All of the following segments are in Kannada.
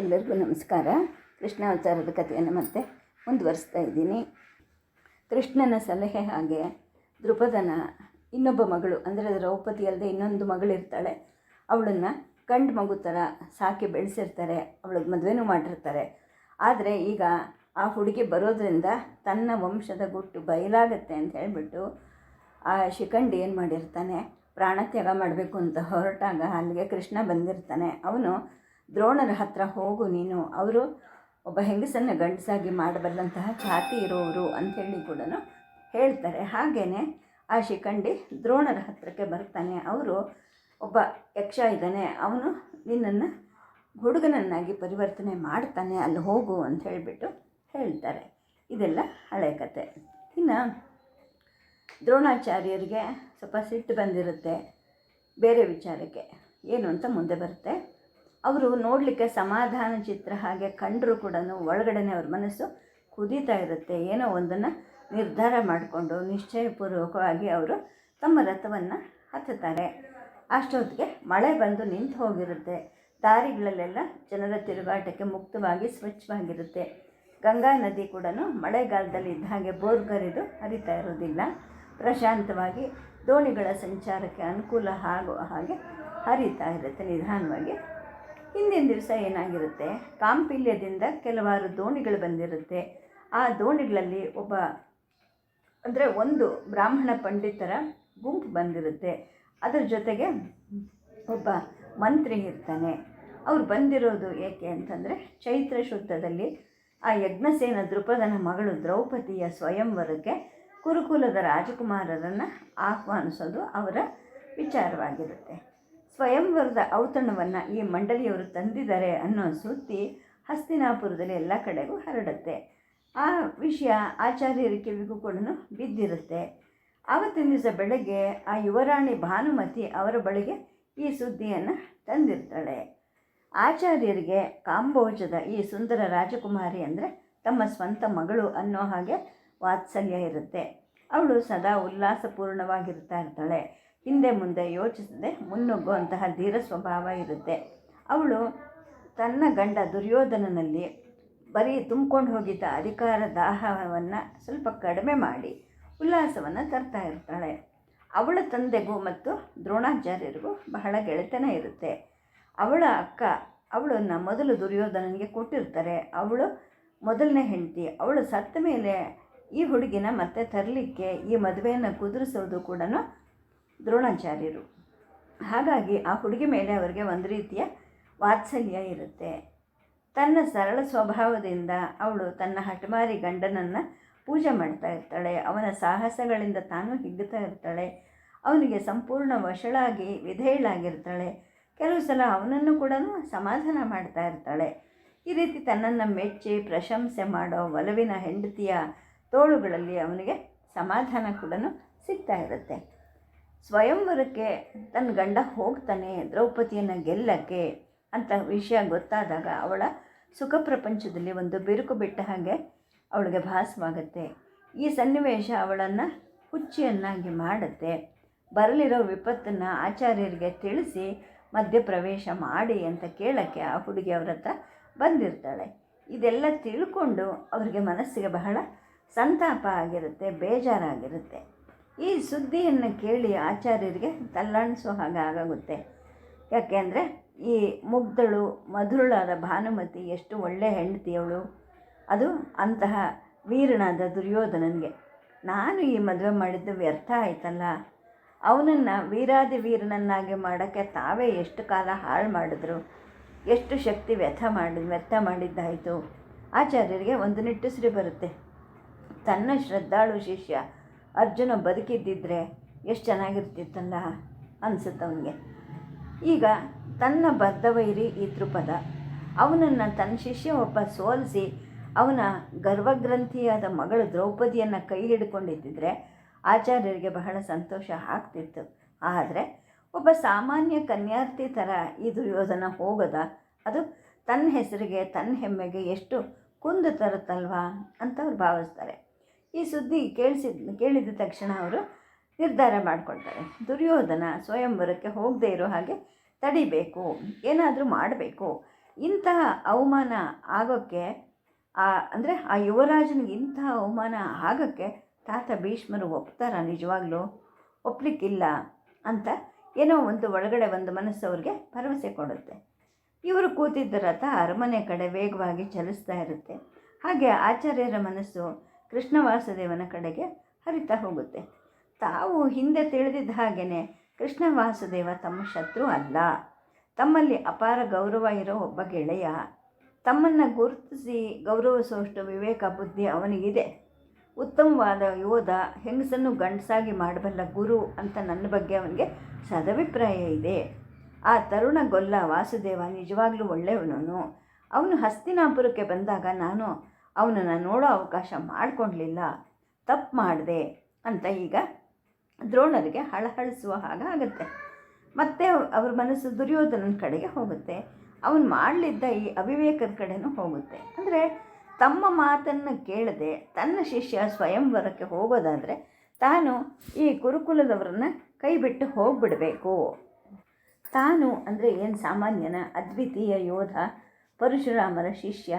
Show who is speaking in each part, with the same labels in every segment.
Speaker 1: ಎಲ್ಲರಿಗೂ ನಮಸ್ಕಾರ. ಕೃಷ್ಣಾವತಾರದ ಕಥೆಯನ್ನು ಮತ್ತೆ ಮುಂದುವರಿಸ್ತಾ ಇದ್ದೀನಿ. ಕೃಷ್ಣನ ಸಲಹೆ ಹಾಗೆ ದೃಪದನ ಇನ್ನೊಬ್ಬ ಮಗಳು, ಅಂದರೆ ದ್ರೌಪದಿ ಅಲ್ಲದೆ ಇನ್ನೊಂದು ಮಗಳಿರ್ತಾಳೆ ಅವಳನ್ನು ಗಂಡು ಮಗು ಥರ ಸಾಕಿ ಬೆಳೆಸಿರ್ತಾರೆ, ಅವಳಿಗೆ ಮದುವೆನೂ ಮಾಡಿರ್ತಾರೆ. ಆದರೆ ಈಗ ಆ ಹುಡುಗಿ ಬರೋದ್ರಿಂದ ತನ್ನ ವಂಶದ ಗುಟ್ಟು ಬಯಲಾಗತ್ತೆ ಅಂತ ಹೇಳಿಬಿಟ್ಟು ಆ ಶಿಖಂಡಿ ಏನು ಮಾಡಿರ್ತಾನೆ, ಪ್ರಾಣತ್ಯಾಗ ಮಾಡಬೇಕು ಅಂತ ಹೊರಟಾಗ ಅಲ್ಲಿಗೆ ಕೃಷ್ಣ ಬಂದಿರ್ತಾನೆ. ಅವನು ದ್ರೋಣರ ಹತ್ರ ಹೋಗು ನೀನು. ಅವರು ಒಬ್ಬ ಹೆಂಗಸನ್ನು ಗಂಡಸಾಗಿ ಮಾಡಬಲ್ಲಂತಹ ಖ್ಯಾತಿ ಇರೋರು ಅಂಥೇಳಿ ಕೂಡ ಹೇಳ್ತಾರೆ. ಹಾಗೆಯೇ ಆ ಶಿಖಂಡಿ ದ್ರೋಣರ ಹತ್ರಕ್ಕೆ ಬರ್ತಾನೆ. ಅವರು ಒಬ್ಬ ಯಕ್ಷ ಇದ್ದಾನೆ. ಅವನು ನಿನ್ನನ್ನು ಹುಡುಗನನ್ನಾಗಿ ಪರಿವರ್ತನೆ ಮಾಡ್ತಾನೆ. ಅಲ್ಲಿ ಹೋಗು ಅಂತ ಹೇಳಿಬಿಟ್ಟು ಹೇಳ್ತಾರೆ. ಇದೆಲ್ಲ ಹಳೆ ಕತೆ. ಇನ್ನು ದ್ರೋಣಾಚಾರ್ಯರಿಗೆ ಸ್ವಲ್ಪ ಸಿಟ್ಟು ಬಂದಿರುತ್ತೆ. ಬೇರೆ ವಿಚಾರಕ್ಕೆ. ಏನು ಅಂತ ಮುಂದೆ ಬರುತ್ತೆ. ಅವರು ನೋಡಲಿಕ್ಕೆ ಸಮಾಧಾನ ಚಿತ್ರ ಹಾಗೆ ಕಂಡರೂ ಕೂಡ ಒಳಗಡೆನೆ ಅವ್ರ ಮನಸ್ಸು ಕುದೀತಾ ಇರುತ್ತೆ. ಏನೋ ಒಂದನ್ನು ನಿರ್ಧಾರ ಮಾಡಿಕೊಂಡು ನಿಶ್ಚಯಪೂರ್ವಕವಾಗಿ ಅವರು ತಮ್ಮ ರಥವನ್ನು ಹತ್ತುತ್ತಾರೆ. ಅಷ್ಟೊತ್ತಿಗೆ ಮಳೆ ಬಂದು ನಿಂತು ಹೋಗಿರುತ್ತೆ. ದಾರಿಗಳಲ್ಲೆಲ್ಲ ಜನರ ತಿರುಗಾಟಕ್ಕೆ ಮುಕ್ತವಾಗಿ ಸ್ವಚ್ಛವಾಗಿರುತ್ತೆ. ಗಂಗಾ ನದಿ ಕೂಡ ಮಳೆಗಾಲದಲ್ಲಿ ಇದ್ದ ಹಾಗೆ ಬೋರ್ಗರಿದು ಹರಿತಾ ಇರೋದಿಲ್ಲ. ಪ್ರಶಾಂತವಾಗಿ ದೋಣಿಗಳ ಸಂಚಾರಕ್ಕೆ ಅನುಕೂಲ ಆಗುವ ಹಾಗೆ ಹರಿತಾ ಇರುತ್ತೆ ನಿಧಾನವಾಗಿ. ಹಿಂದಿನ ದಿವಸ ಏನಾಗಿರುತ್ತೆ? ಕಾಂಪಿಲ್ಯದಿಂದ ಕೆಲವಾರು ದೋಣಿಗಳು ಬಂದಿರುತ್ತೆ. ಆ ದೋಣಿಗಳಲ್ಲಿ ಒಬ್ಬ, ಅಂದರೆ ಒಂದು ಬ್ರಾಹ್ಮಣ ಪಂಡಿತರ ಗುಂಪು ಬಂದಿರುತ್ತೆ. ಅದರ ಜೊತೆಗೆ ಒಬ್ಬ ಮಂತ್ರಿ ಇರ್ತಾನೆ. ಅವ್ರು ಬಂದಿರೋದು ಏಕೆ ಅಂತಂದರೆ ಚೈತ್ರ ಶುದ್ಧದಲ್ಲಿ ಆ ಯಜ್ಞಸೇನ ದೃಪದನ ಮಗಳು ದ್ರೌಪದಿಯ ಸ್ವಯಂವರಕ್ಕೆ ಕುರುಕುಲದ ರಾಜಕುಮಾರರನ್ನು ಆಹ್ವಾನಿಸೋದು ಅವರ ವಿಚಾರವಾಗಿರುತ್ತೆ. ಸ್ವಯಂವರದ ಔತಣವನ್ನು ಈ ಮಂಡಳಿಯವರು ತಂದಿದ್ದಾರೆ ಅನ್ನೋ ಸುದ್ದಿ ಹಸ್ತಿನಾಪುರದಲ್ಲಿ ಎಲ್ಲ ಕಡೆಗೂ ಹರಡುತ್ತೆ. ಆ ವಿಷಯ ಆಚಾರ್ಯರ ಕಿವಿಗೂ ಕೂಡ ಬಿದ್ದಿರುತ್ತೆ. ಆವತ್ತಿನ ದಿವಸ ಬೆಳಗ್ಗೆ ಆ ಯುವರಾಣಿ ಭಾನುಮತಿ ಅವರ ಬಳಿಗೆ ಈ ಸುದ್ದಿಯನ್ನು ತಂದಿರ್ತಾಳೆ. ಆಚಾರ್ಯರಿಗೆ ಕಾಂಬೋಜದ ಈ ಸುಂದರ ರಾಜಕುಮಾರಿ ಅಂದರೆ ತಮ್ಮ ಸ್ವಂತ ಮಗಳು ಅನ್ನೋ ಹಾಗೆ ವಾತ್ಸಲ್ಯ ಇರುತ್ತೆ. ಅವಳು ಸದಾ ಉಲ್ಲಾಸಪೂರ್ಣವಾಗಿರ್ತಾ ಇರ್ತಾಳೆ. ಹಿಂದೆ ಮುಂದೆ ಯೋಚಿಸದೆ ಮುನ್ನುಗ್ಗುವಂತಹ ಧೀರ ಸ್ವಭಾವ ಇರುತ್ತೆ. ಅವಳು ತನ್ನ ಗಂಡ ದುರ್ಯೋಧನನಲ್ಲಿ ಬರೀ ತುಂಬ್ಕೊಂಡು ಹೋಗಿದ್ದ ಅಧಿಕಾರ ದಾಹವನ್ನು ಸ್ವಲ್ಪ ಕಡಿಮೆ ಮಾಡಿ ಉಲ್ಲಾಸವನ್ನು ತರ್ತಾ ಇರ್ತಾಳೆ. ಅವಳ ತಂದೆಗೂ ಮತ್ತು ದ್ರೋಣಾಚಾರ್ಯರಿಗೂ ಬಹಳ ಗೆಳೆತನ ಇರುತ್ತೆ. ಅವಳ ಅಕ್ಕ ಅವಳನ್ನು ಮೊದಲು ದುರ್ಯೋಧನನಿಗೆ ಕೊಟ್ಟಿರ್ತಾರೆ. ಅವಳು ಮೊದಲನೇ ಹೆಂಡತಿ. ಅವಳು ಸತ್ತ ಮೇಲೆ ಈ ಹುಡುಗಿನ ಮತ್ತೆ ತರಲಿಕ್ಕೆ ಈ ಮದುವೆಯನ್ನು ಕುದುರಿಸೋದು ಕೂಡ ದ್ರೋಣಾಚಾರ್ಯರು. ಹಾಗಾಗಿ ಆ ಹುಡುಗಿ ಮೇಲೆ ಅವರಿಗೆ ಒಂದು ರೀತಿಯ ವಾತ್ಸಲ್ಯ ಇರುತ್ತೆ. ತನ್ನ ಸರಳ ಸ್ವಭಾವದಿಂದ ಅವಳು ತನ್ನ ಹಠಮಾರಿ ಗಂಡನನ್ನು ಪೂಜೆ ಮಾಡ್ತಾ ಇರ್ತಾಳೆ. ಅವನ ಸಾಹಸಗಳಿಂದ ತಾನು ಹಿಗ್ಗುತ್ತಾ ಇರ್ತಾಳೆ. ಅವನಿಗೆ ಸಂಪೂರ್ಣ ವಶಳಾಗಿ, ವಿಧೇಯಳಾಗಿರ್ತಾಳೆ. ಕೆಲವು ಸಲ ಅವನನ್ನು ಕೂಡ ಸಮಾಧಾನ ಮಾಡ್ತಾ ಇರ್ತಾಳೆ. ಈ ರೀತಿ ತನ್ನನ್ನು ಮೆಚ್ಚಿ, ಪ್ರಶಂಸೆ ಮಾಡೋ ಒಲವಿನ ಹೆಂಡತಿಯ ತೋಳುಗಳಲ್ಲಿ ಅವನಿಗೆ ಸಮಾಧಾನ ಕೂಡ ಸಿಗ್ತಾ ಇರುತ್ತೆ. ಸ್ವಯಂವರಕ್ಕೆ ತನ್ನ ಗಂಡ ಹೋಗ್ತಾನೆ, ದ್ರೌಪದಿಯನ್ನು ಗೆಲ್ಲಕ್ಕೆ ಅಂತ ವಿಷಯ ಗೊತ್ತಾದಾಗ ಅವಳ ಸುಖ ಪ್ರಪಂಚದಲ್ಲಿ ಒಂದು ಬಿರುಕು ಬಿಟ್ಟ ಹಾಗೆ ಅವಳಿಗೆ ಭಾಸವಾಗುತ್ತೆ. ಈ ಸನ್ನಿವೇಶ ಅವಳನ್ನು ಹುಚ್ಚಿಯನ್ನಾಗಿ ಮಾಡುತ್ತೆ. ಬರಲಿರೋ ವಿಪತ್ತನ್ನು ಆಚಾರ್ಯರಿಗೆ ತಿಳಿಸಿ ಮಧ್ಯಪ್ರವೇಶ ಮಾಡಿ ಅಂತ ಕೇಳೋಕ್ಕೆ ಆ ಹುಡುಗಿ ಅವ್ರ ಬಂದಿರ್ತಾಳೆ. ಇದೆಲ್ಲ ತಿಳ್ಕೊಂಡು ಅವರಿಗೆ ಮನಸ್ಸಿಗೆ ಬಹಳ ಸಂತಾಪ ಆಗಿರುತ್ತೆ, ಬೇಜಾರಾಗಿರುತ್ತೆ. ಈ ಸುದ್ದಿಯನ್ನು ಕೇಳಿ ಆಚಾರ್ಯರಿಗೆ ತಲ್ಲಣಿಸೋ ಹಾಗೆ ಆಗಾಗುತ್ತೆ ಯಾಕೆಂದರೆ ಈ ಮುಗ್ಧಳು, ಮಧುರಳಾದ ಭಾನುಮತಿ ಎಷ್ಟು ಒಳ್ಳೆಯ ಹೆಂಡತಿಯವಳು. ಅದು ಅಂತಹ ವೀರನಾದ ದುರ್ಯೋಧನನಿಗೆ. ನಾನು ಈ ಮದುವೆ ಮಾಡಿದ್ದು ವ್ಯರ್ಥ ಆಯ್ತಲ್ಲ. ಅವನನ್ನು ವೀರಾದಿ ವೀರನನ್ನಾಗಿ ಮಾಡೋಕ್ಕೆ ತಾವೇ ಎಷ್ಟು ಕಾಲ ಹಾಳು ಮಾಡಿದ್ರು. ಎಷ್ಟು ಶಕ್ತಿ ವ್ಯಥ ಮಾಡಿ, ವ್ಯರ್ಥ ಮಾಡಿದ್ದಾಯಿತು. ಆಚಾರ್ಯರಿಗೆ ಒಂದು ನಿಟ್ಟುಸಿರಿ ಬರುತ್ತೆ. ತನ್ನ ಶ್ರದ್ಧಾಳು ಶಿಷ್ಯ ಅರ್ಜುನ ಬದುಕಿದ್ದಿದ್ರೆ ಎಷ್ಟು ಚೆನ್ನಾಗಿರ್ತಿತ್ತಲ್ಲ ಅನಿಸುತ್ತೆ ಅವನಿಗೆ. ಈಗ ತನ್ನ ಬದ್ಧವೈರಿ ಈ ತೃಪದ ಅವನನ್ನು ತನ್ನ ಶಿಷ್ಯ ಒಬ್ಬ ಸೋಲಿಸಿ ಅವನ ಗರ್ವಗ್ರಂಥಿಯಾದ ಮಗಳು ದ್ರೌಪದಿಯನ್ನು ಕೈ ಹಿಡ್ಕೊಂಡಿದ್ದಿದ್ರೆ ಆಚಾರ್ಯರಿಗೆ ಬಹಳ ಸಂತೋಷ ಆಗ್ತಿತ್ತು. ಆದರೆ ಒಬ್ಬ ಸಾಮಾನ್ಯ ಕನ್ಯಾರ್ಥಿ ಥರ ಈ ದುರ್ಯೋಧನ ಹೋಗದ. ಅದು ತನ್ನ ಹೆಸರಿಗೆ, ತನ್ನ ಹೆಮ್ಮೆಗೆ ಎಷ್ಟು ಕುಂದು ತರುತ್ತಲ್ವಾ ಅಂತ ಅವ್ರು ಭಾವಿಸ್ತಾರೆ. ಈ ಸುದ್ದಿ ಕೇಳಿಸಿದ, ಕೇಳಿದ ತಕ್ಷಣ ಅವರು ನಿರ್ಧಾರ ಮಾಡಿಕೊಳ್ತಾರೆ. ದುರ್ಯೋಧನ ಸ್ವಯಂವರಕ್ಕೆ ಹೋಗದೇ ಇರೋ ಹಾಗೆ ತಡಿಬೇಕು, ಏನಾದರೂ ಮಾಡಬೇಕು. ಇಂತಹ ಅವಮಾನ ಆಗೋಕ್ಕೆ, ಆ, ಅಂದರೆ ಆ ಯುವರಾಜನಿಗೆ ಇಂತಹ ಅವಮಾನ ಆಗೋಕ್ಕೆ ತಾತ ಭೀಷ್ಮರು ಒಪ್ತಾರ ನಿಜವಾಗ್ಲೂ? ಒಪ್ಪಲಿಕ್ಕಿಲ್ಲ ಅಂತ ಏನೋ ಒಂದು ಒಳಗಡೆ ಒಂದು ಮನಸ್ಸು ಅವ್ರಿಗೆ ಭರವಸೆ ಕೊಡುತ್ತೆ. ಇವರು ಕೂತಿದ್ದ ರಥ ಅರಮನೆ ಕಡೆ ವೇಗವಾಗಿ ಚಲಿಸ್ತಾ ಇರುತ್ತೆ. ಹಾಗೆ ಆಚಾರ್ಯರ ಮನಸ್ಸು ಕೃಷ್ಣ ವಾಸುದೇವನ ಕಡೆಗೆ ಹರಿತಾ ಹೋಗುತ್ತೆ. ತಾವು ಹಿಂದೆ ತಿಳಿದಿದ್ದ ಹಾಗೆಯೇ ಕೃಷ್ಣ ವಾಸುದೇವ ತಮ್ಮ ಶತ್ರು ಅಲ್ಲ. ತಮ್ಮಲ್ಲಿ ಅಪಾರ ಗೌರವ ಇರೋ ಒಬ್ಬ ಗೆಳೆಯ. ತಮ್ಮನ್ನು ಗುರುತಿಸಿ ಗೌರವಿಸುವಷ್ಟು ವಿವೇಕ ಬುದ್ಧಿ ಅವನಿಗಿದೆ. ಉತ್ತಮವಾದ ಯೋಧ, ಹೆಂಗಸನ್ನು ಗಂಡಸಾಗಿ ಮಾಡಬಲ್ಲ ಗುರು ಅಂತ ನನ್ನ ಬಗ್ಗೆ ಅವನಿಗೆ ಸದಭಿಪ್ರಾಯ ಇದೆ. ಆ ತರುಣ ಗೊಲ್ಲ ವಾಸುದೇವ ನಿಜವಾಗ್ಲೂ ಒಳ್ಳೆಯವನು ಅವನು ಹಸ್ತಿನಾಪುರಕ್ಕೆ ಬಂದಾಗ ನಾನು ಅವನನ್ನು ನೋಡೋ ಅವಕಾಶ ಮಾಡಿಕೊಳ್ಳಲಿಲ್ಲ ತಪ್ಪು ಮಾಡಿದೆ ಅಂತ ಈಗ ದ್ರೋಣರಿಗೆ ಹಳಹಳಿಸುವ ಹಾಗಾಗತ್ತೆ ಮತ್ತೆ ಅವ್ರ ಮನಸ್ಸು ದುರ್ಯೋಧನನ ಕಡೆಗೆ ಹೋಗುತ್ತೆ. ಅವನು ಮಾಡಲಿದ್ದ ಈ ಅವಿವೇಕದ ಕಡೆನೂ ಹೋಗುತ್ತೆ. ಅಂದರೆ ತಮ್ಮ ಮಾತನ್ನು ಕೇಳದೆ ತನ್ನ ಶಿಷ್ಯ ಸ್ವಯಂವರಕ್ಕೆ ಹೋಗೋದಾದರೆ ತಾನು ಈ ಗುರುಕುಲದವರನ್ನು ಕೈ ಬಿಟ್ಟು ಹೋಗಿಬಿಡಬೇಕು. ತಾನು ಅಂದರೆ ಏನು ಸಾಮಾನ್ಯನ ಅದ್ವಿತೀಯ ಯೋಧ ಪರಶುರಾಮರ ಶಿಷ್ಯ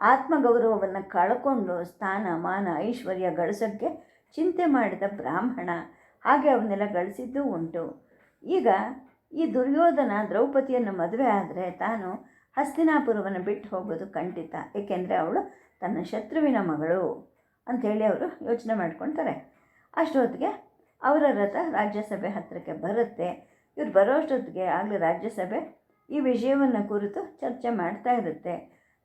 Speaker 1: ಆತ್ಮಗೌರವವನ್ನು ಕಳ್ಕೊಂಡು ಸ್ಥಾನ, ಮಾನ, ಐಶ್ವರ್ಯ ಗಳಿಸೋಕ್ಕೆ ಚಿಂತೆ ಮಾಡಿದ ಬ್ರಾಹ್ಮಣ ಹಾಗೆ ಅವನ್ನೆಲ್ಲ ಗಳಿಸಿದ್ದೂ ಉಂಟು. ಈಗ ಈ ದುರ್ಯೋಧನ ದ್ರೌಪದಿಯನ್ನು ಮದುವೆ ಆದರೆ ತಾನು ಹಸ್ತಿನಾಪುರವನ್ನು ಬಿಟ್ಟು ಹೋಗೋದು ಖಂಡಿತ, ಏಕೆಂದರೆ ಅವಳು ತನ್ನ ಶತ್ರುವಿನ ಮಗಳು ಅಂಥೇಳಿ ಅವರು ಯೋಚನೆ ಮಾಡ್ಕೊಳ್ತಾರೆ. ಅಷ್ಟೊತ್ತಿಗೆ ಅವರ ರಥ ರಾಜ್ಯಸಭೆ ಹತ್ತಿರಕ್ಕೆ ಬರುತ್ತೆ. ಇವ್ರು ಬರೋಷ್ಟೊತ್ತಿಗೆ ಆಗಲಿ ರಾಜ್ಯಸಭೆ ಈ ವಿಷಯವನ್ನು ಕುರಿತು ಚರ್ಚೆ ಮಾಡ್ತಾ ಇರುತ್ತೆ.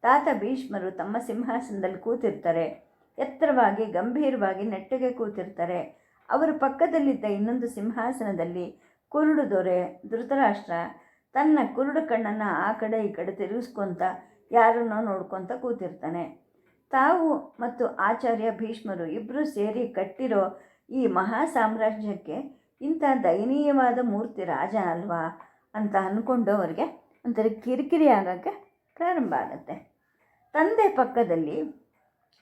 Speaker 1: ತಾತ ಭೀಷ್ಮರು ತಮ್ಮ ಸಿಂಹಾಸನದಲ್ಲಿ ಕೂತಿರ್ತಾರೆ. ಎತ್ತರವಾಗಿ, ಗಂಭೀರವಾಗಿ ನೆಟ್ಟಗೆ ಕೂತಿರ್ತಾರೆ. ಅವರ ಪಕ್ಕದಲ್ಲಿದ್ದ ಇನ್ನೊಂದು ಸಿಂಹಾಸನದಲ್ಲಿ ಕುರುಡು ದೊರೆ, ಧೃತರಾಷ್ಟ್ರ, ತನ್ನ ಕುರುಡು ಕಣ್ಣನ್ನು ಆ ಕಡೆ ಈ ಕಡೆ ತಿರುಗಿಸ್ಕೊತ ಯಾರನ್ನೋ ನೋಡ್ಕೊತ ಕೂತಿರ್ತಾನೆ. ತಾವು ಮತ್ತು ಆಚಾರ್ಯ ಭೀಷ್ಮರು ಇಬ್ಬರು ಸೇರಿ ಕಟ್ಟಿರೋ ಈ ಮಹಾ ಸಾಮ್ರಾಜ್ಯಕ್ಕೆ ಇಂಥ ದಯನೀಯವಾದ ಮೂರ್ತಿ ರಾಜ ಅಲ್ವಾ ಅಂತ ಅಂದ್ಕೊಂಡು ಅವರಿಗೆ ಒಂಥರ ಕಿರಿಕಿರಿ ಆಗೋಕ್ಕೆ ಪ್ರಾರಂಭ ಆಗುತ್ತೆ. ತಂದೆ ಪಕ್ಕದಲ್ಲಿ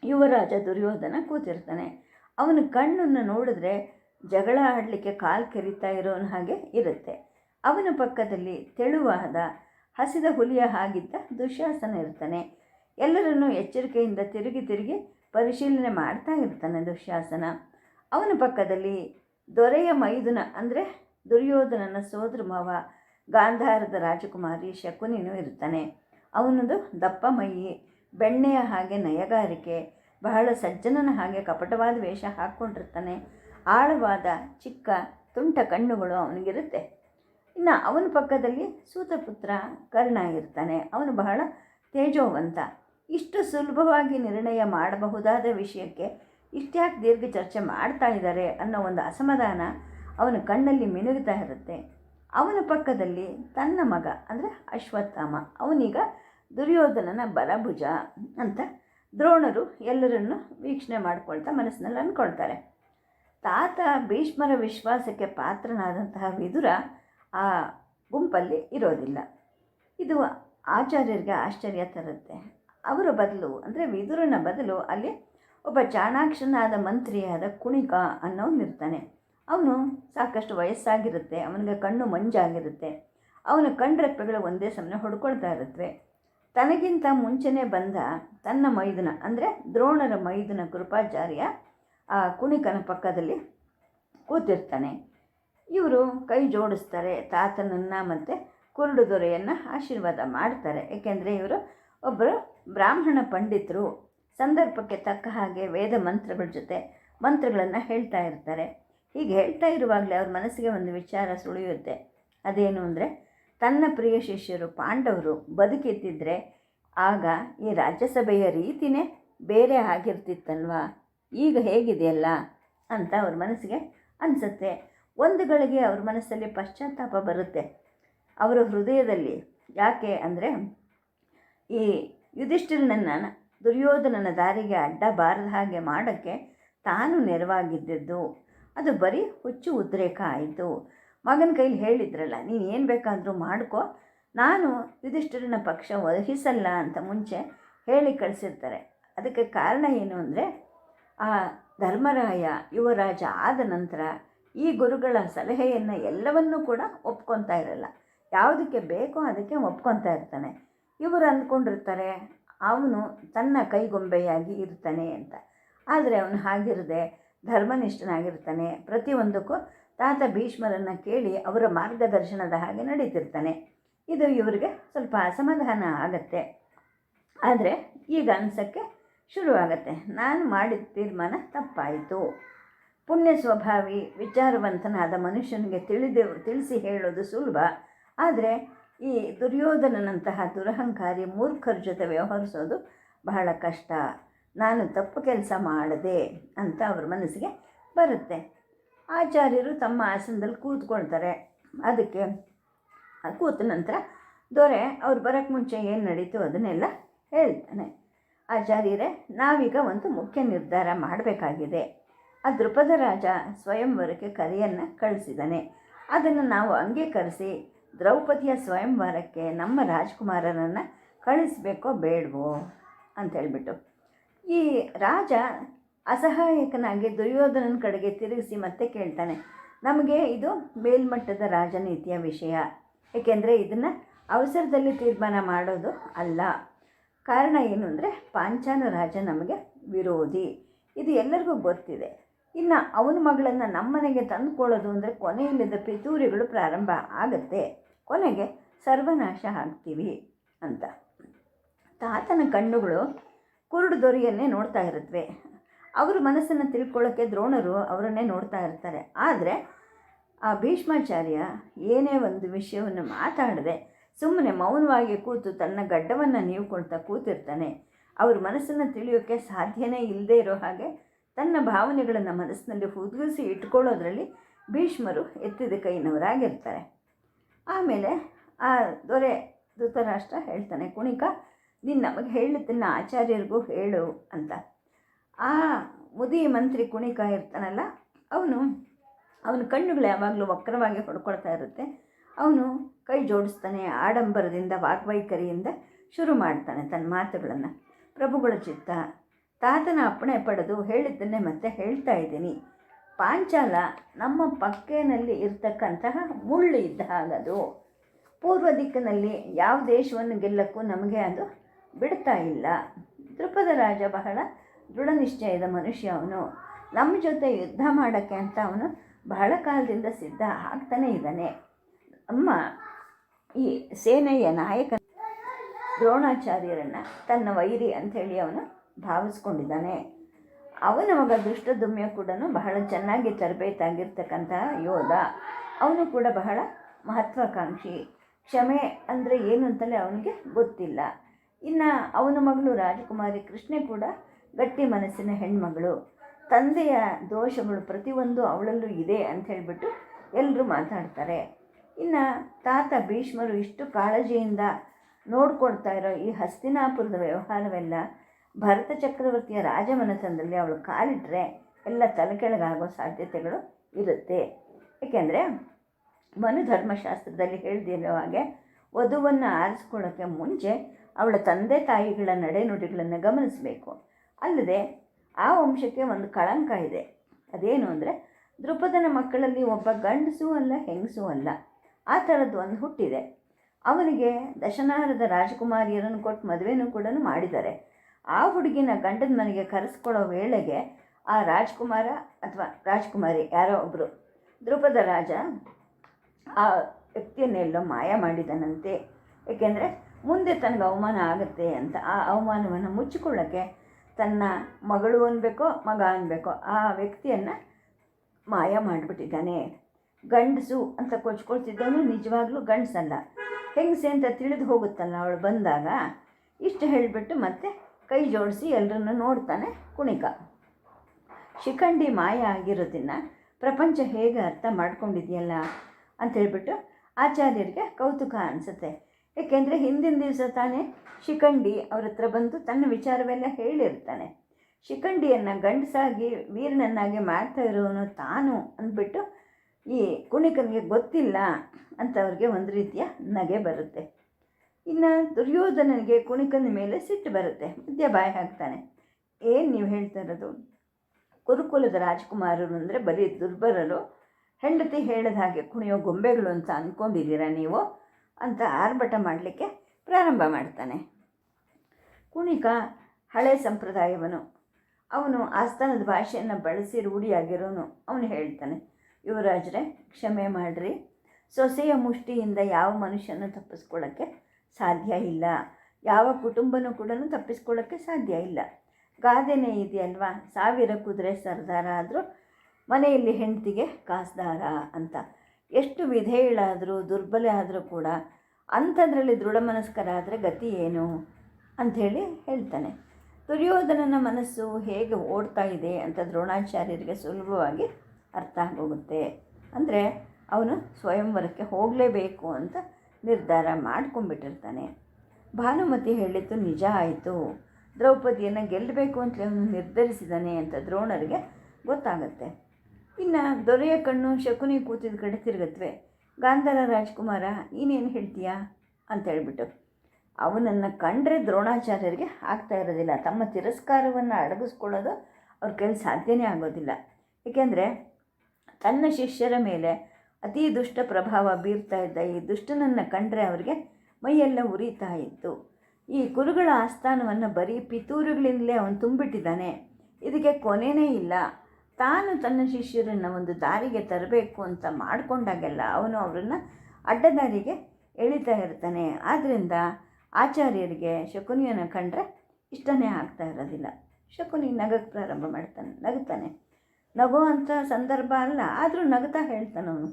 Speaker 1: ಯುವರಾಜ ದುರ್ಯೋಧನ ಕೂತಿರ್ತಾನೆ. ಅವನ ಕಣ್ಣನ್ನು ನೋಡಿದ್ರೆ ಜಗಳ ಆಡಲಿಕ್ಕೆ ಕಾಲು ಕೆರಿತಾ ಇರೋನ ಹಾಗೆ ಇರುತ್ತೆ. ಅವನ ಪಕ್ಕದಲ್ಲಿ ತೆಳುವಾದ, ಹಸಿದ ಹುಲಿಯ ಹಾಗಿದ್ದ ದುಶ್ಯಾಸನ ಇರ್ತಾನೆ. ಎಲ್ಲರನ್ನೂ ಎಚ್ಚರಿಕೆಯಿಂದ ತಿರುಗಿ ತಿರುಗಿ ಪರಿಶೀಲನೆ ಮಾಡ್ತಾ ಇರ್ತಾನೆ ದುಶ್ಯಾಸನ ಅವನ ಪಕ್ಕದಲ್ಲಿ ದೊರೆಯ ಮೈದುನ ಅಂದರೆ ದುರ್ಯೋಧನನ ಸೋದರ ಮಾವ ಗಾಂಧಾರದ ರಾಜಕುಮಾರಿ ಶಕುನಿನೂ ಇರ್ತಾನೆ. ಅವನದು ದಪ್ಪ ಮೈಯಿ. ಬೆಣ್ಣೆಯ ಹಾಗೆ ನಯಗಾರಿಕೆ, ಬಹಳ ಸಜ್ಜನನ ಹಾಗೆ ಕಪಟವಾದ ವೇಷ ಹಾಕ್ಕೊಂಡಿರ್ತಾನೆ. ಆಳವಾದ, ಚಿಕ್ಕ, ತುಂಟ ಕಣ್ಣುಗಳು ಅವನಿಗಿರುತ್ತೆ. ಇನ್ನು ಅವನ ಪಕ್ಕದಲ್ಲಿ ಸೂತಪುತ್ರ ಕರ್ಣ ಇರ್ತಾನೆ ಅವನು ಬಹಳ ತೇಜೋವಂತ. ಇಷ್ಟು ಸುಲಭವಾಗಿ ನಿರ್ಣಯ ಮಾಡಬಹುದಾದ ವಿಷಯಕ್ಕೆ ಇಷ್ಟ್ಯಾಕೆ ದೀರ್ಘ ಚರ್ಚೆ ಮಾಡ್ತಾ ಇದ್ದಾರೆ ಅನ್ನೋ ಒಂದು ಅಸಮಾಧಾನ ಅವನ ಕಣ್ಣಲ್ಲಿ ಮಿನುಗ್ತಾ ಇರುತ್ತೆ. ಅವನ ಪಕ್ಕದಲ್ಲಿ ತನ್ನ ಮಗ, ಅಂದರೆ ಅಶ್ವತ್ಥಾಮ. ಅವನೀಗ ದುರ್ಯೋಧನನ ಬಲಭುಜ ಅಂತ ದ್ರೋಣರು ಎಲ್ಲರನ್ನು ವೀಕ್ಷಣೆ ಮಾಡ್ಕೊಳ್ತಾ ಮನಸ್ಸಿನಲ್ಲಿ ಅಂದ್ಕೊಳ್ತಾರೆ. ತಾತ ಭೀಷ್ಮರ ವಿಶ್ವಾಸಕ್ಕೆ ಪಾತ್ರನಾದಂತಹ ವಿದುರ ಆ ಗುಂಪಲ್ಲಿ ಇರೋದಿಲ್ಲ. ಇದು ಆಚಾರ್ಯರಿಗೆ ಆಶ್ಚರ್ಯ ತರುತ್ತೆ. ಅವರ ಬದಲು, ಅಂದರೆ ವಿದುರನ ಬದಲು ಅಲ್ಲಿ ಒಬ್ಬ ಚಾಣಾಕ್ಷನಾದ ಮಂತ್ರಿಯಾದ ಕುಣಿಕ ಅನ್ನೋನಿರ್ತಾನೆ ಅವನು ಸಾಕಷ್ಟು ವಯಸ್ಸಾಗಿರುತ್ತೆ, ಅವನಿಗೆ ಕಣ್ಣು ಮಂಜಾಗಿರುತ್ತೆ. ಅವನ ಕಣ್ರೆಪ್ಪೆಗಳು ಒಂದೇ ಸಮನೆ ಹೊಡ್ಕೊಳ್ತಾ ಇರುತ್ತವೆ ತನಗಿಂತ ಮುಂಚೆನೇ ಬಂದ ತನ್ನ ಮೈದುನ, ಅಂದರೆ ದ್ರೋಣರ ಮೈದುನ ಕೃಪಾಚಾರ್ಯ, ಆ ಕುಣಿಕನ ಪಕ್ಕದಲ್ಲಿ ಕೂತಿರ್ತಾನೆ. ಇವರು ಕೈ ಜೋಡಿಸ್ತಾರೆ, ತಾತನನ್ನು ಮತ್ತು ಕುರುಡು ದೊರೆಯನ್ನು ಆಶೀರ್ವಾದ ಮಾಡ್ತಾರೆ. ಏಕೆಂದರೆ ಇವರು ಒಬ್ಬರು ಬ್ರಾಹ್ಮಣ ಪಂಡಿತರು. ಸಂದರ್ಭಕ್ಕೆ ತಕ್ಕ ಹಾಗೆ ವೇದ ಮಂತ್ರಗಳ ಜೊತೆ ಮಂತ್ರಗಳನ್ನು ಹೇಳ್ತಾ ಇರ್ತಾರೆ. ಹೀಗೆ ಹೇಳ್ತಾ ಇರುವಾಗಲೇ ಅವ್ರ ಮನಸ್ಸಿಗೆ ಒಂದು ವಿಚಾರ ಸುಳಿಯುತ್ತೆ. ಅದೇನು ಅಂದರೆ ತನ್ನ ಪ್ರಿಯ ಶಿಷ್ಯರು ಪಾಂಡವರು ಬದುಕಿದ್ದಿದ್ರೆ ಆಗ ಈ ರಾಜ್ಯಸಭೆಯ ರೀತಿನೇ ಬೇರೆ ಆಗಿರ್ತಿತ್ತಲ್ವಾ? ಈಗ ಹೇಗಿದೆಯಲ್ಲ ಅಂತ ಅವ್ರ ಮನಸ್ಸಿಗೆ ಅನಿಸುತ್ತೆ. ಒಂದು ಗಳಿಗೆ ಅವ್ರ ಮನಸ್ಸಲ್ಲಿ ಪಶ್ಚಾತ್ತಾಪ ಬರುತ್ತೆ. ಅವರ ಹೃದಯದಲ್ಲಿ ಯಾಕೆ ಅಂದರೆ ಈ ಯುಧಿಷ್ಠಿರನನ್ನು, ದುರ್ಯೋಧನನ ದಾರಿಗೆ ಅಡ್ಡ ಬಾರದ ಹಾಗೆ ಮಾಡೋಕ್ಕೆ ತಾನು ನೆರವಾಗಿದ್ದದ್ದು. ಅದು ಬರೀ ಹುಚ್ಚು ಉದ್ರೇಕ ಆಯಿತು. ಮಗನ ಕೈಲಿ ಹೇಳಿದ್ರಲ್ಲ, ನೀನು ಏನು ಬೇಕಾದರೂ ಮಾಡ್ಕೊ. ನಾನು ಯುಧಿಷ್ಠಿರನ ಪಕ್ಷ ವಹಿಸಲ್ಲ ಅಂತ ಮುಂಚೆ ಹೇಳಿ ಕಳಿಸಿರ್ತಾರೆ. ಅದಕ್ಕೆ ಕಾರಣ ಏನು ಅಂದರೆ, ಆ ಧರ್ಮರಾಯ ಯುವರಾಜ ಆದ ನಂತರ ಈ ಗುರುಗಳ ಸಲಹೆಯನ್ನು ಎಲ್ಲವನ್ನೂ ಕೂಡ ಒಪ್ಕೊತಾ ಇರಲ್ಲ. ಯಾವುದಕ್ಕೆ ಬೇಕೋ ಅದಕ್ಕೆ ಒಪ್ಕೊತಾ ಇರ್ತಾನೆ. ಇವರು ಅಂದ್ಕೊಂಡಿರ್ತಾರೆ, ಅವನು ತನ್ನ ಕೈಗೊಂಬೆಯಾಗಿ ಇರ್ತಾನೆ ಅಂತ. ಆದರೆ ಅವನು ಹಾಗಿರದೆ ಧರ್ಮನಿಷ್ಠನಾಗಿರ್ತಾನೆ. ಪ್ರತಿಯೊಂದಕ್ಕೂ ತಾತ ಭೀಷ್ಮರನ್ನು ಕೇಳಿ ಅವರ ಮಾರ್ಗದರ್ಶನದ ಹಾಗೆ ನಡೀತಿರ್ತಾನೆ. ಇದು ಇವರಿಗೆ ಸ್ವಲ್ಪ ಅಸಮಾಧಾನ ಆಗತ್ತೆ. ಆದರೆ ಈಗ ಅನ್ಸೋಕ್ಕೆ ಶುರುವಾಗತ್ತೆ ನಾನು ಮಾಡಿದ ತೀರ್ಮಾನ ತಪ್ಪಾಯಿತು. ಪುಣ್ಯ ಸ್ವಭಾವಿ, ವಿಚಾರವಂತನಾದ ಮನುಷ್ಯನಿಗೆ ತಿಳಿದು, ತಿಳಿಸಿ ಹೇಳೋದು ಸುಲಭ. ಆದರೆ ಈ ದುರ್ಯೋಧನನಂತಹ ದುರಹಂಕಾರಿ ಮೂರ್ಖರ ಜೊತೆ ವ್ಯವಹರಿಸೋದು ಬಹಳ ಕಷ್ಟ. ನಾನು ತಪ್ಪು ಕೆಲಸ ಮಾಡದೆ ಅಂತ ಅವ್ರ ಮನಸ್ಸಿಗೆ ಬರುತ್ತೆ. ಆಚಾರ್ಯರು ತಮ್ಮ ಆಸನದಲ್ಲಿ ಕೂತ್ಕೊಳ್ತಾರೆ. ಅದಕ್ಕೆ ಕೂತ ನಂತರ ದೊರೆ ಅವ್ರು ಬರೋಕ್ಕೆ ಮುಂಚೆ ಏನು ನಡೀತು ಅದನ್ನೆಲ್ಲ ಹೇಳ್ತಾನೆ. ಆಚಾರ್ಯರೇ, ನಾವೀಗ ಒಂದು ಮುಖ್ಯ ನಿರ್ಧಾರ ಮಾಡಬೇಕಾಗಿದೆ. ಆ ದೃಪದ ರಾಜ ಸ್ವಯಂವರಕ್ಕೆ ಕರೆಯನ್ನು ಕಳಿಸಿದ್ದಾನೆ ಅದನ್ನು ನಾವು ಅಂಗೀಕರಿಸಿ ದ್ರೌಪದಿಯ ಸ್ವಯಂವರಕ್ಕೆ ನಮ್ಮ ರಾಜ್ಕುಮಾರನನ್ನು ಕಳಿಸ್ಬೇಕೋ ಬೇಡವೋ ಅಂತೇಳ್ಬಿಟ್ಟು ಈ ರಾಜ ಅಸಹಾಯಕನಾಗಿ ದುರ್ಯೋಧನನ ಕಡೆಗೆ ತಿರುಗಿಸಿ ಮತ್ತೆ ಕೇಳ್ತಾನೆ. ನಮಗೆ ಇದು ಮೇಲ್ಮಟ್ಟದ ರಾಜನೀತಿಯ ವಿಷಯ. ಏಕೆಂದರೆ ಇದನ್ನು ಅವಸರದಲ್ಲಿ ತೀರ್ಮಾನ ಮಾಡೋದು ಅಲ್ಲ. ಕಾರಣ ಏನು ಅಂದರೆ ಪಾಂಚಾನ ರಾಜ ನಮಗೆ ವಿರೋಧಿ. ಇದು ಎಲ್ಲರಿಗೂ ಗೊತ್ತಿದೆ. ಇನ್ನು ಅವನ ಮಗಳನ್ನು ನಮ್ಮನೆಗೆ ತಂದುಕೊಳ್ಳೋದು ಅಂದರೆ ಕೊನೆಯಲ್ಲಿದ್ದ ಪಿತೂರಿಗಳು ಪ್ರಾರಂಭ ಆಗುತ್ತೆ. ಕೊನೆಗೆ ಸರ್ವನಾಶ ಆಗ್ತೀವಿ ಅಂತ. ತಾತನ ಕಣ್ಣುಗಳು ಕುರುಡು ದೊರೆಯನ್ನೇ ನೋಡ್ತಾ ಇರುತ್ತವೆ ಅವ್ರ ಮನಸ್ಸನ್ನು ತಿಳ್ಕೊಳ್ಳೋಕ್ಕೆ ದ್ರೋಣರು ಅವರನ್ನೇ ನೋಡ್ತಾ ಇರ್ತಾರೆ. ಆದರೆ ಆ ಭೀಷ್ಮಾಚಾರ್ಯ ಏನೇ ಒಂದು ವಿಷಯವನ್ನು ಮಾತಾಡದೆ ಸುಮ್ಮನೆ ಮೌನವಾಗಿ ಕೂತು ತನ್ನ ಗಡ್ಡವನ್ನು ನೀವುಕೊಳ್ತಾ ಕೂತಿರ್ತಾನೆ. ಅವ್ರ ಮನಸ್ಸನ್ನು ತಿಳಿಯೋಕ್ಕೆ ಸಾಧ್ಯನೇ ಇಲ್ಲದೇ ಇರೋ ಹಾಗೆ ತನ್ನ ಭಾವನೆಗಳನ್ನು ಮನಸ್ಸಿನಲ್ಲಿ ಹುದುಗಿಸಿ ಇಟ್ಕೊಳ್ಳೋದ್ರಲ್ಲಿ ಭೀಷ್ಮರು ಎತ್ತಿದ ಕೈನವರಾಗಿರ್ತಾರೆ. ಆಮೇಲೆ ಆ ದೊರೆ ಧೃತರಾಷ್ಟ್ರ ಹೇಳ್ತಾನೆ, ಕುಣಿಕ, ನೀನು ನಮಗೆ ಹೇಳಿದ್ದನ್ನು ಆಚಾರ್ಯರಿಗೂ ಹೇಳು ಅಂತ. ಆ ಮುದಿ ಮಂತ್ರಿ ಕುಣಿಕ ಇರ್ತಾನಲ್ಲ, ಅವನು, ಅವನ ಕಣ್ಣುಗಳು ಯಾವಾಗಲೂ ವಕ್ರವಾಗಿ ಹೊಡ್ಕೊಳ್ತಾ ಇರುತ್ತೆ. ಅವನು ಕೈ ಜೋಡಿಸ್ತಾನೆ, ಆಡಂಬರದಿಂದ, ವಾಗ್ವೈಖರಿಯಿಂದ ಶುರು ಮಾಡ್ತಾನೆ ತನ್ನ ಮಾತುಗಳನ್ನು. ಪ್ರಭುಗಳ ಚಿತ್ತ, ತಾತನ ಅಪ್ಪಣೆ ಪಡೆದು ಹೇಳಿದ್ದನ್ನೇ ಮತ್ತೆ ಹೇಳ್ತಾ ಇದ್ದೀನಿ. ಪಾಂಚಾಲ ನಮ್ಮ ಪಕ್ಕೇನಲ್ಲಿ ಇರ್ತಕ್ಕಂತಹ ಮುಳ್ಳು ಇದ್ದ ಹಾಗದು. ಪೂರ್ವ ದಿಕ್ಕಿನಲ್ಲಿ ಯಾವ ದೇಶವನ್ನು ಗೆಲ್ಲಕ್ಕೂ ನಮಗೆ ಅದು ಬಿಡ್ತಾ ಇಲ್ಲ. ದೃಪದ ರಾಜ ಬಹಳ ದೃಢ ನಿಶ್ಚಯದ ಮನುಷ್ಯ ಅವನು. ನಮ್ಮ ಜೊತೆ ಯುದ್ಧ ಮಾಡೋಕ್ಕೆ ಅಂತ ಅವನು ಬಹಳ ಕಾಲದಿಂದ ಸಿದ್ಧ ಆಗ್ತಾನೆ ಇದ್ದಾನೆ. ಅಮ್ಮ ಈ ಸೇನೆಯ ನಾಯಕ ದ್ರೋಣಾಚಾರ್ಯರನ್ನು ತನ್ನ ವೈರಿ ಅಂಥೇಳಿ ಅವನು ಭಾವಿಸ್ಕೊಂಡಿದ್ದಾನೆ. ಅವನ ಮಗ ದುಷ್ಟದುಮ್ಯ ಕೂಡ ಬಹಳ ಚೆನ್ನಾಗಿ ತರಬೇತಾಗಿರ್ತಕ್ಕಂತಹ ಯೋಧ. ಅವನು ಕೂಡ ಬಹಳ ಮಹತ್ವಾಕಾಂಕ್ಷಿ. ಕ್ಷಮೆ ಅಂದರೆ ಏನು ಅಂತಲೇ ಅವನಿಗೆ ಗೊತ್ತಿಲ್ಲ. ಇನ್ನು ಅವನ ಮಗಳು ರಾಜಕುಮಾರಿ ಕೃಷ್ಣೆ ಕೂಡ ಗಟ್ಟಿ ಮನಸ್ಸಿನ ಹೆಣ್ಮಗಳು, ತಂದೆಯ ದೋಷಗಳು ಪ್ರತಿಯೊಂದು ಅವಳಲ್ಲೂ ಇದೆ ಅಂತ ಹೇಳಿಬಿಟ್ಟು ಎಲ್ಲರೂ ಮಾತಾಡ್ತಾರೆ. ಇನ್ನು ತಾತ ಭೀಷ್ಮರು ಇಷ್ಟು ಕಾಳಜಿಯಿಂದ ನೋಡ್ಕೊಳ್ತಾ ಇರೋ ಈ ಹಸ್ತಿನಾಪುರದ ವ್ಯವಹಾರವೆಲ್ಲ ಭರತ ಚಕ್ರವರ್ತಿಯ ರಾಜಮನೆತನದಲ್ಲಿ ಅವಳು ಕಾಲಿಟ್ಟರೆ ಎಲ್ಲ ತಲೆಕೆಳಗಾಗೋ ಸಾಧ್ಯತೆಗಳು ಇರುತ್ತೆ. ಏಕೆಂದರೆ ಮನುಧರ್ಮಶಾಸ್ತ್ರದಲ್ಲಿ ಹೇಳ್ದಿರೋ ಹಾಗೆ ವಧುವನ್ನು ಆರಿಸ್ಕೊಳ್ಳೋಕ್ಕೆ ಮುಂಚೆ ಅವಳ ತಂದೆ ತಾಯಿಗಳ ನಡೆನುಡಿಗಳನ್ನು ಗಮನಿಸಬೇಕು. ಅಲ್ಲದೆ ಆ ವಂಶಕ್ಕೆ ಒಂದು ಕಳಂಕ ಇದೆ. ಅದೇನು ಅಂದರೆ ದೃಪದನ ಮಕ್ಕಳಲ್ಲಿ ಒಬ್ಬ ಗಂಡಸೂ ಅಲ್ಲ, ಹೆಂಗಸೂ ಅಲ್ಲ. ಆ ಥರದ್ದು ಒಂದು ಹುಟ್ಟಿದೆ. ಅವನಿಗೆ ದಶನಾರದ ರಾಜಕುಮಾರಿಯರನ್ನು ಕೊಟ್ಟು ಮದುವೆನೂ ಕೂಡ ಮಾಡಿದ್ದಾರೆ. ಆ ಹುಡುಗಿನ ಗಂಡನ ಮನೆಗೆ ಕರೆಸ್ಕೊಳ್ಳೋ ವೇಳೆಗೆ ಆ ರಾಜ್ಕುಮಾರ ಅಥವಾ ರಾಜ್ಕುಮಾರಿ ಯಾರೋ ಒಬ್ಬರು ದ್ರುಪದ ರಾಜ ಆ ವ್ಯಕ್ತಿಯನ್ನೆಲ್ಲೋ ಮಾಯ ಮಾಡಿದನಂತೆ. ಏಕೆಂದರೆ ಮುಂದೆ ತನಗೆ ಅವಮಾನ ಆಗುತ್ತೆ ಅಂತ ಆ ಅವಮಾನವನ್ನು ಮುಚ್ಚಿಕೊಳ್ಳೋಕ್ಕೆ ತನ್ನ ಮಗಳು ಅನ್ಬೇಕೋ, ಮಗ ಅನ್ಬೇಕೋ, ಆ ವ್ಯಕ್ತಿಯನ್ನು ಮಾಯ ಮಾಡಿಬಿಟ್ಟಿದ್ದಾನೆ. ಗಂಡಸು ಅಂತ ಕೊಚ್ಕೊಳ್ತಿದ್ದವನು ನಿಜವಾಗ್ಲೂ ಗಂಡಸಲ್ಲ. ಹೆಂಗಸೆ ಅಂತ ತಿಳಿದು ಹೋಗುತ್ತಲ್ಲ ಅವಳು ಬಂದಾಗ, ಇಷ್ಟು ಹೇಳಿಬಿಟ್ಟು ಮತ್ತೆ ಕೈ ಜೋಡಿಸಿ ಎಲ್ಲರನ್ನು ನೋಡ್ತಾನೆ ಕುಣಿಕ. ಶಿಖಂಡಿ ಮಾಯ ಆಗಿರೋದನ್ನು ಪ್ರಪಂಚ ಹೇಗೆ ಅರ್ಥ ಮಾಡ್ಕೊಂಡಿದೆಯಲ್ಲ ಅಂತ ಹೇಳಿಬಿಟ್ಟು ಆಚಾರ್ಯರಿಗೆ ಕೌತುಕ ಅನಿಸುತ್ತೆ. ಏಕೆಂದರೆ ಹಿಂದಿನ ದಿವಸ ತಾನೇ ಶಿಖಂಡಿ ಅವ್ರ ಹತ್ರ ಬಂದು ತನ್ನ ವಿಚಾರವೆಲ್ಲ ಹೇಳಿರ್ತಾನೆ. ಶಿಖಂಡಿಯನ್ನು ಗಂಡಸಾಗಿ, ವೀರನನ್ನಾಗಿ ಮಾಡ್ತಾ ಇರೋನು ತಾನು ಅಂದ್ಬಿಟ್ಟು, ಈ ಕುಣಿಕನಿಗೆ ಗೊತ್ತಿಲ್ಲ ಅಂತ ಅವ್ರಿಗೆ ಒಂದು ರೀತಿಯ ನಗೆ ಬರುತ್ತೆ. ಇನ್ನು ದುರ್ಯೋಧನನಿಗೆ ಕುಣಿಕನ ಮೇಲೆ ಸಿಟ್ಟು ಬರುತ್ತೆ. ಮಧ್ಯ ಬಾಯಿ ಹಾಕ್ತಾನೆ. ಏನು ನೀವು ಹೇಳ್ತಾ ಇರೋದು? ಕುರುಕುಲದ ರಾಜಕುಮಾರರು ಅಂದರೆ ಬರೀ ದುರ್ಬರರು. ಹೆಂಡತಿ ಹೇಳಿದ ಹಾಗೆ ಕುಣಿಯೋ ಗೊಂಬೆಗಳು ಅಂತ ಅಂದ್ಕೊಂಡಿದ್ದೀರಾ ನೀವು? ಅಂತ ಆರ್ಭಟ ಮಾಡಲಿಕ್ಕೆ ಪ್ರಾರಂಭ ಮಾಡ್ತಾನೆ. ಕುಣಿಕ ಹಳೆ ಸಂಪ್ರದಾಯವನು. ಅವನು ಆಸ್ಥಾನದ ಭಾಷೆಯನ್ನು ಬಳಸಿ ರೂಢಿಯಾಗಿರೋನು ಅವನು ಹೇಳ್ತಾನೆ. ಯುವರಾಜರೇ, ಕ್ಷಮೆ ಮಾಡಿರಿ. ಸೊಸೆಯ ಮುಷ್ಟಿಯಿಂದ ಯಾವ ಮನುಷ್ಯನೂ ತಪ್ಪಿಸ್ಕೊಳ್ಳೋಕ್ಕೆ ಸಾಧ್ಯ ಇಲ್ಲ. ಯಾವ ಕುಟುಂಬನೂ ಕೂಡ ತಪ್ಪಿಸ್ಕೊಳ್ಳೋಕ್ಕೆ ಸಾಧ್ಯ ಇಲ್ಲ. ಗಾದೆನೇ ಇದೆಯಲ್ವಾ? ಸಾವಿರ ಕುದುರೆ ಸರ್ದಾರ ಆದರೂ ಮನೆಯಲ್ಲಿ ಹೆಂಡತಿಗೆ ಕಾಸ್ದಾರ ಅಂತ. ಎಷ್ಟು ವಿಧೇಯಳಾದರೂ, ದುರ್ಬಲ ಆದರೂ ಕೂಡ ಅಂಥದ್ರಲ್ಲಿ ದೃಢ ಮನಸ್ಕರಾದರೆ ಗತಿ ಏನು ಅಂಥೇಳಿ ಹೇಳ್ತಾನೆ. ದುರ್ಯೋಧನನ ಮನಸ್ಸು ಹೇಗೆ ಓಡ್ತಾ ಇದೆ ಅಂತ ದ್ರೋಣಾಚಾರ್ಯರಿಗೆ ಸುಲಭವಾಗಿ ಅರ್ಥ ಆಗೋಗುತ್ತೆ. ಅಂದರೆ ಅವನು ಸ್ವಯಂವರಕ್ಕೆ ಹೋಗಲೇಬೇಕು ಅಂತ ನಿರ್ಧಾರ ಮಾಡ್ಕೊಂಡ್ಬಿಟ್ಟಿರ್ತಾನೆ. ಭಾನುಮತಿ ಹೇಳಿದ್ದು ನಿಜ ಆಯಿತು. ದ್ರೌಪದಿಯನ್ನು ಗೆಲ್ಲಬೇಕು ಅಂತಲೇ ಅವನು ನಿರ್ಧರಿಸಿದ್ದಾನೆ ಅಂತ ದ್ರೋಣರಿಗೆ ಗೊತ್ತಾಗುತ್ತೆ. ಇನ್ನು ದೊರೆಯ ಕಣ್ಣು ಶಕುನಿ ಕೂತಿದ ಕಡೆ ತಿರುಗತ್ವೆ. ಗಾಂಧಾರ ರಾಜ್ಕುಮಾರ, ನೀನೇನು ಹೇಳ್ತೀಯಾ? ಅಂತ ಹೇಳ್ಬಿಟ್ಟು. ಅವನನ್ನು ಕಂಡ್ರೆ ದ್ರೋಣಾಚಾರ್ಯರಿಗೆ ಆಗ್ತಾ ಇರೋದಿಲ್ಲ. ತಮ್ಮ ತಿರಸ್ಕಾರವನ್ನು ಅಡಗಿಸ್ಕೊಳ್ಳೋದು ಅವ್ರ ಕೈಲಿ ಸಾಧ್ಯನೇ ಆಗೋದಿಲ್ಲ. ಏಕೆಂದರೆ ತನ್ನ ಶಿಷ್ಯರ ಮೇಲೆ ಅತಿ ದುಷ್ಟ ಪ್ರಭಾವ ಬೀರ್ತಾ ಇದ್ದ ಈ ದುಷ್ಟನನ್ನು ಕಂಡ್ರೆ ಅವರಿಗೆ ಮೈಯೆಲ್ಲ ಉರಿತಾ ಇತ್ತು. ಈ ಕುರುಗಳ ಆಸ್ಥಾನವನ್ನು ಬರೀ ಪಿತೂರುಗಳಿಂದಲೇ ಅವನು ತುಂಬಿಟ್ಟಿದ್ದಾನೆ. ಇದಕ್ಕೆ ಕೊನೆಯೇ ಇಲ್ಲ. ತಾನು ತನ್ನ ಶಿಷ್ಯರನ್ನು ಒಂದು ದಾರಿಗೆ ತರಬೇಕು ಅಂತ ಮಾಡಿಕೊಂಡಾಗೆಲ್ಲ ಅವನು ಅವರನ್ನು ಅಡ್ಡದಾರಿಗೆ ಎಳಿತಾ ಇರ್ತಾನೆ. ಆದ್ದರಿಂದ ಆಚಾರ್ಯರಿಗೆ ಶಕುನಿಯನ್ನು ಕಂಡ್ರೆ ಇಷ್ಟನೇ ಆಗ್ತಾ ಇರೋದಿಲ್ಲ. ಶಕುನಿ ನಗಕ್ಕೆ ಪ್ರಾರಂಭ ಮಾಡ್ತಾನೆ ನಗುತ್ತಾನೆ ನಗುವಂಥ ಸಂದರ್ಭ ಅಲ್ಲ, ಆದರೂ ನಗುತ್ತಾ ಹೇಳ್ತಾನೆ ಅವನು.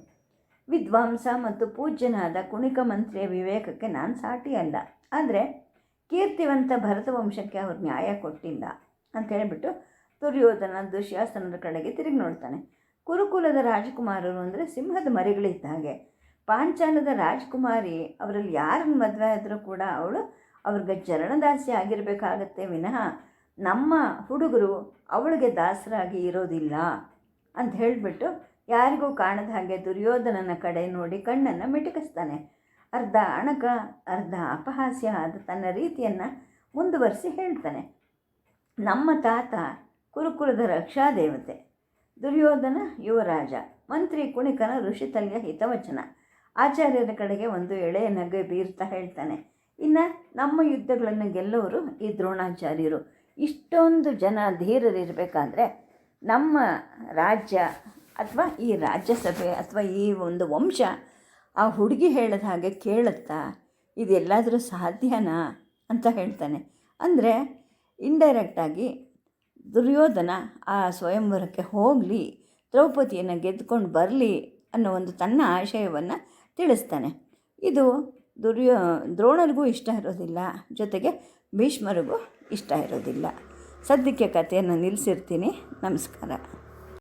Speaker 1: ವಿದ್ವಾಂಸ ಮತ್ತು ಪೂಜ್ಯನಾದ ಕುಣಿಕ ಮಂತ್ರಿಯ ವಿವೇಕಕ್ಕೆ ನಾನು ಸಾಟಿ ಅಲ್ಲ. ಆದರೆ ಕೀರ್ತಿವಂತ ಭರತ ವಂಶಕ್ಕೆ ಅವ್ರು ನ್ಯಾಯ ಕೊಟ್ಟಿಲ್ಲ ಅಂತ ಹೇಳಿಬಿಟ್ಟು ದುರ್ಯೋಧನ ದುಶ್ಯಾಸನರ ಕಡೆಗೆ ತಿರುಗಿ ನೋಡ್ತಾನೆ. ಕುರುಕುಲದ ರಾಜಕುಮಾರರು ಅಂದರೆ ಸಿಂಹದ ಮರಿಗಳಿದ್ದ ಹಾಗೆ. ಪಾಂಚಾಲದ ರಾಜಕುಮಾರಿ ಅವರಲ್ಲಿ ಯಾರನ್ನು ಮದುವೆ ಆದರೂ ಕೂಡ ಅವಳು ಅವ್ರಿಗೆ ಚರಣದಾಸಿ ಆಗಿರಬೇಕಾಗತ್ತೆ. ವಿನಃ ನಮ್ಮ ಹುಡುಗರು ಅವಳಿಗೆ ದಾಸರಾಗಿ ಇರೋದಿಲ್ಲ ಅಂತ ಹೇಳಿಬಿಟ್ಟು ಯಾರಿಗೂ ಕಾಣದ ಹಾಗೆ ದುರ್ಯೋಧನನ ಕಡೆ ನೋಡಿ ಕಣ್ಣನ್ನು ಮಿಟುಕಿಸ್ತಾನೆ. ಅರ್ಧ ಅಣಕ, ಅರ್ಧ ಅಪಹಾಸ್ಯ ಆದ ತನ್ನ ರೀತಿಯನ್ನು ಮುಂದುವರಿಸಿ ಹೇಳ್ತಾನೆ. ನಮ್ಮ ತಾತ ಕುರುಕುಲದ ರಕ್ಷಾ ದೇವತೆ. ದುರ್ಯೋಧನ ಯುವರಾಜ. ಮಂತ್ರಿ ಕುಣಿಕನ ಋಷಿತಲ್ಯ ಹಿತವಚನ. ಆಚಾರ್ಯರ ಕಡೆಗೆ ಒಂದು ಎಳೆಯ ನಗೆ ಬೀರ್ತಾ ಹೇಳ್ತಾನೆ. ಇನ್ನು ನಮ್ಮ ಯುದ್ಧಗಳನ್ನು ಗೆಲ್ಲೋರು ಈ ದ್ರೋಣಾಚಾರ್ಯರು. ಇಷ್ಟೊಂದು ಜನ ಧೀರರಿರಬೇಕಾದ್ರೆ ನಮ್ಮ ರಾಜ್ಯ ಅಥವಾ ಈ ರಾಜ್ಯಸಭೆ ಅಥವಾ ಈ ಒಂದು ವಂಶ ಆ ಹುಡುಗಿ ಹೇಳಿದ ಹಾಗೆ ಕೇಳುತ್ತಾ ಇದೆಲ್ಲಾದರೂ ಸಾಧ್ಯನಾ? ಅಂತ ಹೇಳ್ತಾನೆ. ಅಂದರೆ ಇಂಡೈರೆಕ್ಟಾಗಿ ದುರ್ಯೋಧನ ಆ ಸ್ವಯಂವರಕ್ಕೆ ಹೋಗಲಿ, ದ್ರೌಪದಿಯನ್ನು ಗೆದ್ದುಕೊಂಡು ಬರಲಿ ಅನ್ನೋ ಒಂದು ತನ್ನ ಆಶಯವನ್ನು ತಿಳಿಸ್ತಾನೆ. ಇದು ದುರ್ಯೋ, ದ್ರೋಣರಿಗೂ ಇಷ್ಟ ಇರೋದಿಲ್ಲ, ಜೊತೆಗೆ ಭೀಷ್ಮರಿಗೂ ಇಷ್ಟ ಇರೋದಿಲ್ಲ. ಸದ್ಯಕ್ಕೆ ಕಥೆಯನ್ನು ನಿಲ್ಲಿಸಿರ್ತೀನಿ ನಮಸ್ಕಾರ.